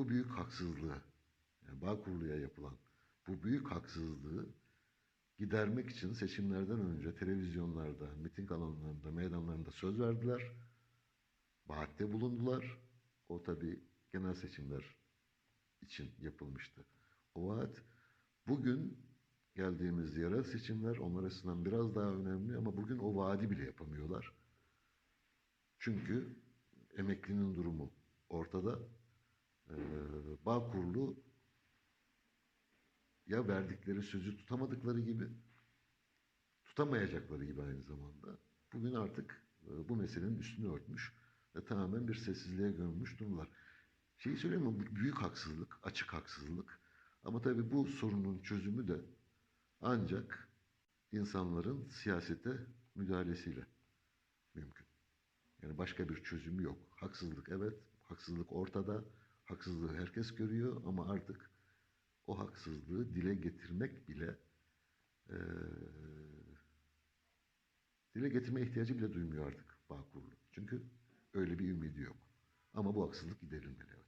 bu büyük haksızlığı, yani Bağkurlu'ya yapılan bu büyük haksızlığı gidermek için seçimlerden önce televizyonlarda, miting alanlarında, meydanlarında söz verdiler. Vaatte bulundular. O tabii genel seçimler için yapılmıştı. O vaat bugün geldiğimiz yerel seçimler onlar açısından biraz daha önemli ama bugün o vaadi bile yapamıyorlar. Çünkü emeklinin durumu ortada. Ee, Bağkurlu ya verdikleri sözü tutamadıkları gibi tutamayacakları gibi aynı zamanda bugün artık e, bu meselenin üstünü örtmüş ve tamamen bir sessizliğe gömmüş durumlar. Şeyi söyleyeyim mi? Bu büyük haksızlık, açık haksızlık. Ama tabii bu sorunun çözümü de ancak insanların siyasete müdahalesiyle mümkün. Yani başka bir çözümü yok. Haksızlık evet, haksızlık ortada, haksızlığı herkes görüyor ama artık o haksızlığı dile getirmek bile eee, dile getirme ihtiyacı bile duymuyor artık Bağkurlu. Çünkü öyle bir ümidi yok. Ama bu haksızlık giderilmeli. Evet.